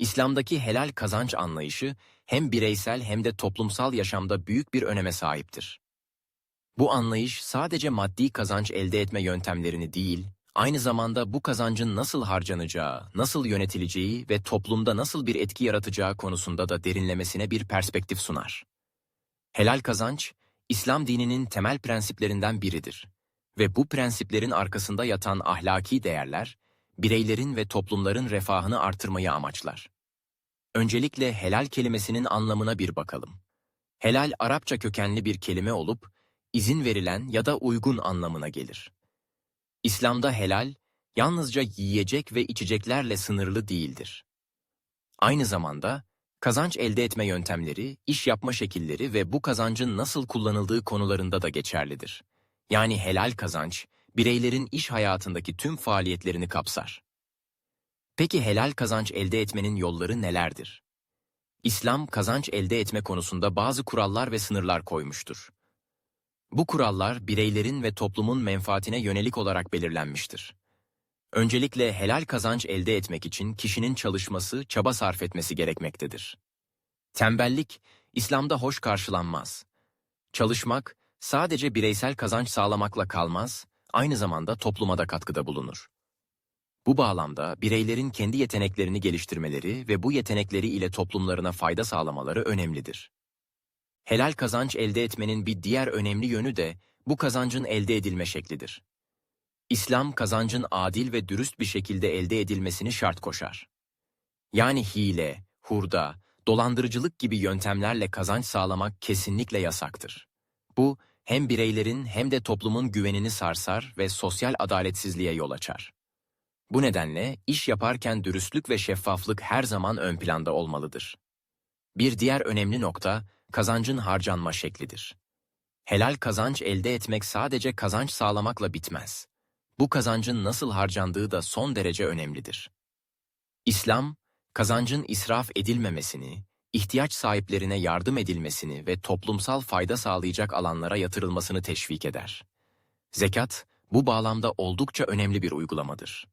İslam'daki helal kazanç anlayışı hem bireysel hem de toplumsal yaşamda büyük bir öneme sahiptir. Bu anlayış sadece maddi kazanç elde etme yöntemlerini değil, aynı zamanda bu kazancın nasıl harcanacağı, nasıl yönetileceği ve toplumda nasıl bir etki yaratacağı konusunda da derinlemesine bir perspektif sunar. Helal kazanç, İslam dininin temel prensiplerinden biridir ve bu prensiplerin arkasında yatan ahlaki değerler, bireylerin ve toplumların refahını artırmayı amaçlar. Öncelikle helal kelimesinin anlamına bir bakalım. Helal Arapça kökenli bir kelime olup, izin verilen ya da uygun anlamına gelir. İslam'da helal, yalnızca yiyecek ve içeceklerle sınırlı değildir. Aynı zamanda, kazanç elde etme yöntemleri, iş yapma şekilleri ve bu kazancın nasıl kullanıldığı konularında da geçerlidir. Yani helal kazanç, bireylerin iş hayatındaki tüm faaliyetlerini kapsar. Peki helal kazanç elde etmenin yolları nelerdir? İslam kazanç elde etme konusunda bazı kurallar ve sınırlar koymuştur. Bu kurallar bireylerin ve toplumun menfaatine yönelik olarak belirlenmiştir. Öncelikle helal kazanç elde etmek için kişinin çalışması, çaba sarf etmesi gerekmektedir. Tembellik, İslam'da hoş karşılanmaz. Çalışmak, sadece bireysel kazanç sağlamakla kalmaz, aynı zamanda topluma da katkıda bulunur. Bu bağlamda bireylerin kendi yeteneklerini geliştirmeleri ve bu yetenekleri ile toplumlarına fayda sağlamaları önemlidir. Helal kazanç elde etmenin bir diğer önemli yönü de bu kazancın elde edilme şeklidir. İslam kazancın adil ve dürüst bir şekilde elde edilmesini şart koşar. Yani hile, hurda, dolandırıcılık gibi yöntemlerle kazanç sağlamak kesinlikle yasaktır. Bu, hem bireylerin hem de toplumun güvenini sarsar ve sosyal adaletsizliğe yol açar. Bu nedenle iş yaparken dürüstlük ve şeffaflık her zaman ön planda olmalıdır. Bir diğer önemli nokta, kazancın harcanma şeklidir. Helal kazanç elde etmek sadece kazanç sağlamakla bitmez. Bu kazancın nasıl harcandığı da son derece önemlidir. İslam, kazancın israf edilmemesini, ihtiyaç sahiplerine yardım edilmesini ve toplumsal fayda sağlayacak alanlara yatırılmasını teşvik eder. Zekat, bu bağlamda oldukça önemli bir uygulamadır.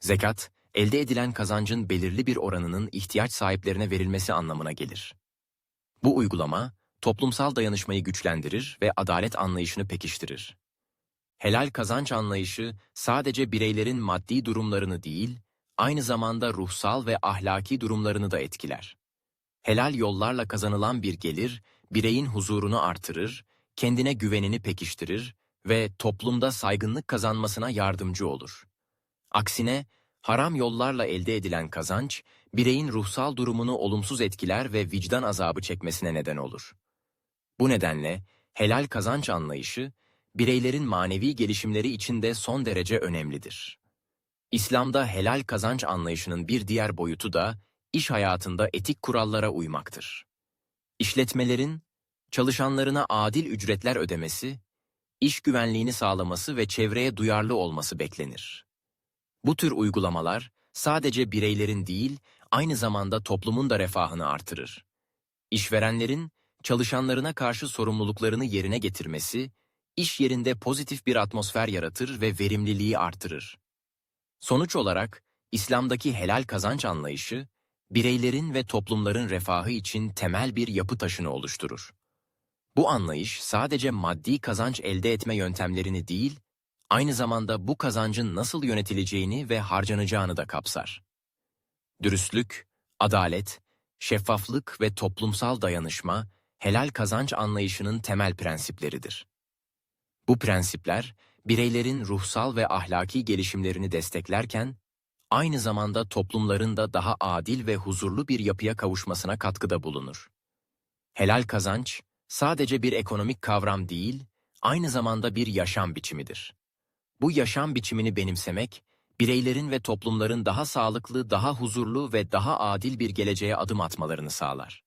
Zekat, elde edilen kazancın belirli bir oranının ihtiyaç sahiplerine verilmesi anlamına gelir. Bu uygulama, toplumsal dayanışmayı güçlendirir ve adalet anlayışını pekiştirir. Helal kazanç anlayışı sadece bireylerin maddi durumlarını değil, aynı zamanda ruhsal ve ahlaki durumlarını da etkiler. Helal yollarla kazanılan bir gelir, bireyin huzurunu artırır, kendine güvenini pekiştirir ve toplumda saygınlık kazanmasına yardımcı olur. Aksine, haram yollarla elde edilen kazanç, bireyin ruhsal durumunu olumsuz etkiler ve vicdan azabı çekmesine neden olur. Bu nedenle helal kazanç anlayışı, bireylerin manevi gelişimleri için de son derece önemlidir. İslam'da helal kazanç anlayışının bir diğer boyutu da iş hayatında etik kurallara uymaktır. İşletmelerin çalışanlarına adil ücretler ödemesi, iş güvenliğini sağlaması ve çevreye duyarlı olması beklenir. Bu tür uygulamalar sadece bireylerin değil, aynı zamanda toplumun da refahını artırır. İşverenlerin çalışanlarına karşı sorumluluklarını yerine getirmesi, iş yerinde pozitif bir atmosfer yaratır ve verimliliği artırır. Sonuç olarak, İslam'daki helal kazanç anlayışı, bireylerin ve toplumların refahı için temel bir yapı taşını oluşturur. Bu anlayış sadece maddi kazanç elde etme yöntemlerini değil, aynı zamanda bu kazancın nasıl yönetileceğini ve harcanacağını da kapsar. Dürüstlük, adalet, şeffaflık ve toplumsal dayanışma, helal kazanç anlayışının temel prensipleridir. Bu prensipler, bireylerin ruhsal ve ahlaki gelişimlerini desteklerken, aynı zamanda toplumların da daha adil ve huzurlu bir yapıya kavuşmasına katkıda bulunur. Helal kazanç, sadece bir ekonomik kavram değil, aynı zamanda bir yaşam biçimidir. Bu yaşam biçimini benimsemek, bireylerin ve toplumların daha sağlıklı, daha huzurlu ve daha adil bir geleceğe adım atmalarını sağlar.